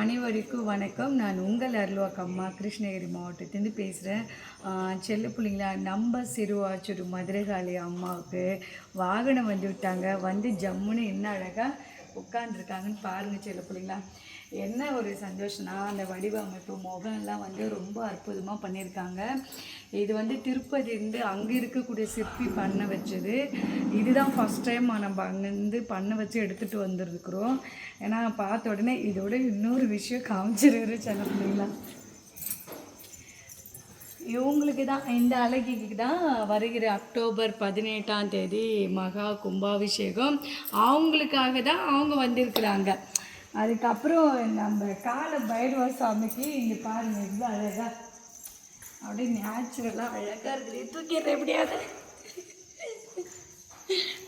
அனைவருக்கும் வணக்கம். நான் உங்கள் அருள்வாக்கு அம்மா கிருஷ்ணகிரி மாவட்டத்திலேருந்து பேசுகிறேன் செல்ல பிள்ளைங்களா நம்ம சிறுவாச்சூர் மதுரைகாளி அம்மாவுக்கு வாகனம் வந்து விட்டாங்க. வந்து ஜம்முன்னு என்ன அழகாக உட்காந்துருக்காங்கன்னு பாருங்கள் சில பிள்ளைங்களா. என்ன ஒரு சந்தோஷம்னா அந்த வடிவமைப்பு முகம்லாம் வந்து ரொம்ப அற்புதமாக பண்ணியிருக்காங்க. இது வந்து திருப்பதி இருந்து அங்கே இருக்கக்கூடிய சிற்பி பண்ண வச்சது. இதுதான் ஃபஸ்ட் டைம் நம்ம அங்கேருந்து பண்ண வச்சு எடுத்துகிட்டு வந்துருக்குறோம். ஏன்னா பார்த்த உடனே இதோட இன்னொரு விஷயம் காமிச்சிருக்கிற சில பிள்ளைங்களா. இவங்களுக்கு தான் இந்த அழகிக்கு தான் வருகிற அக்டோபர் பதினெட்டாம் தேதி மகா கும்பாபிஷேகம். அவங்களுக்காக தான் அவங்க வந்திருக்கிறாங்க. அதுக்கப்புறம் நம்ம கால பைரவ சாமிக்கு இங்கே பாருங்க எவ்வளோ அழகா. அப்படியே நேச்சுரலாக அழகாக இருக்குது. தூக்கிடுற எப்படியாவது.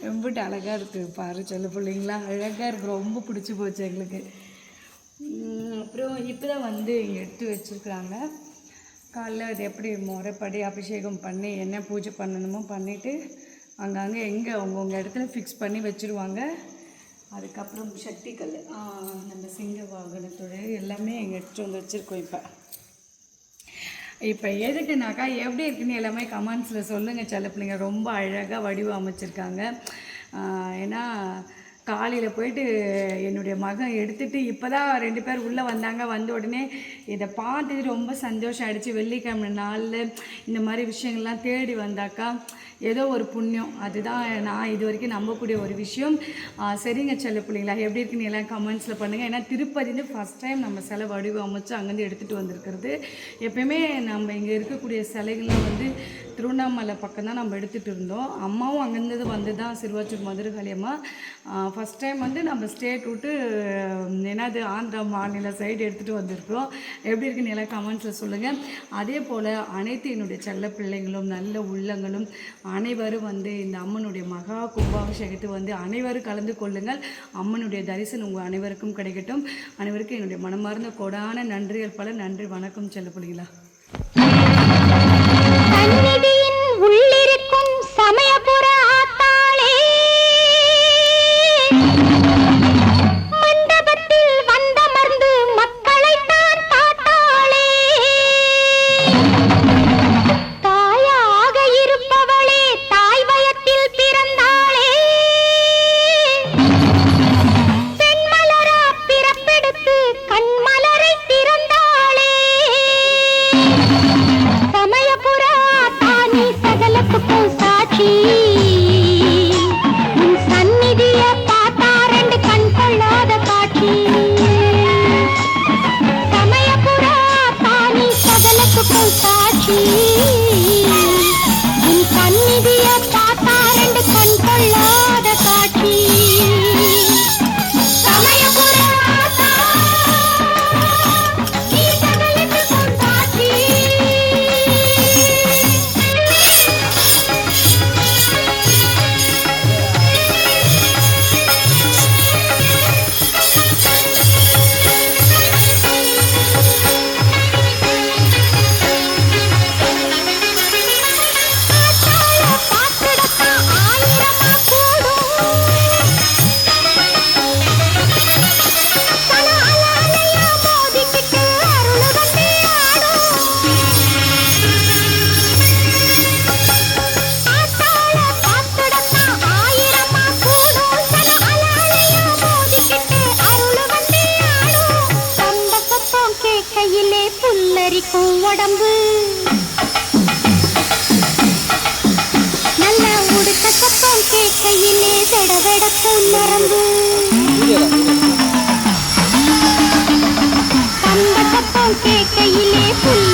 ரொம்ப அழகாக இருக்குது பாரு சொல்ல பிள்ளைங்களா. அழகாக இருக்குது ரொம்ப பிடிச்சி போச்சு எங்களுக்கு. அப்புறம் இப்போ தான் வந்து இங்கே எடுத்து வச்சுருக்குறாங்க. காலைல அது எப்படி முறைப்படி அபிஷேகம் பண்ணி என்ன பூஜை பண்ணணுமோ பண்ணிவிட்டு அங்கங்கே எங்கே அவங்கவுங்க இடத்துல ஃபிக்ஸ் பண்ணி வச்சுருவாங்க. அதுக்கப்புறம் சக்தி கல் நம்ம சிங்க வாகனத்துடைய எல்லாமே எங்கள் எடுத்துகிட்டு வந்து வச்சுருக்கோம் இப்போ. இப்போ எதுக்குனாக்கா எப்படி இருக்குன்னு எல்லாமே கமெண்ட்ஸில் சொல்லுங்கள் சில பிள்ளைங்க ரொம்ப அழகாக வடிவமைச்சிருக்காங்க. ஏன்னா காலையில் போயிட்டு என்னுடைய மகன் எடுத்துகிட்டு இப்போ தான் ரெண்டு பேர் உள்ளே வந்தாங்க. வந்த உடனே இதை பார்த்துட்டு ரொம்ப சந்தோஷம் ஆகிடுச்சு வெள்ளிக்கிழமை நாளில் இந்த மாதிரி விஷயங்கள்லாம் தேடி வந்தாக்கா ஏதோ ஒரு புண்ணியம். அதுதான் நான் இது வரைக்கும் நம்பக்கூடிய ஒரு விஷயம். சரிங்க செல்ல பிள்ளைங்களா எப்படி இருக்குன்னு எல்லாம் கமெண்ட்ஸில் பண்ணுங்கள் ஏன்னா திருப்பதிந்து ஃபஸ்ட் டைம் நம்ம சிலை வடிவமைச்சு அங்கேருந்து எடுத்துகிட்டு வந்திருக்கிறது. எப்பயுமே நம்ம இங்கே இருக்கக்கூடிய சிலைகள்லாம் வந்து திருவண்ணாமலை பக்கம் தான் நம்ம எடுத்துகிட்டு இருந்தோம். அம்மாவும் அங்கேருந்து வந்து தான் சிறுவாச்சூர் மதுரை காளியம்மா ஃபஸ்ட் டைம் வந்து நம்ம ஸ்டேட் விட்டு என்னது ஆந்திரா மாநில சைடு எடுத்துகிட்டு வந்திருக்கிறோம் எப்படி இருக்குன்னு எல்லாம் கமெண்ட்ஸில் சொல்லுங்கள் அதே போல் அனைத்து என்னுடைய செல்ல பிள்ளைங்களும் நல்ல உள்ளங்களும் அனைவரும் வந்து இந்த அம்மனுடைய மகா கும்பாபிஷேகத்தை வந்து அனைவரும் கலந்து கொள்ளுங்கள். அம்மனுடைய தரிசனம் உங்கள் அனைவருக்கும் கிடைக்கட்டும். அனைவருக்கும் என்னுடைய மனமார்ந்த கொடான நன்றிகள் பல. நன்றி வணக்கம் செல்ல பிள்ளைங்களா see புல்லரிக்கும் உடம்பு நல்ல உடுக்க சத்தம் கேட்கையிலே வெட நரம்பு அந்த சத்தம் கேட்கையிலே புல்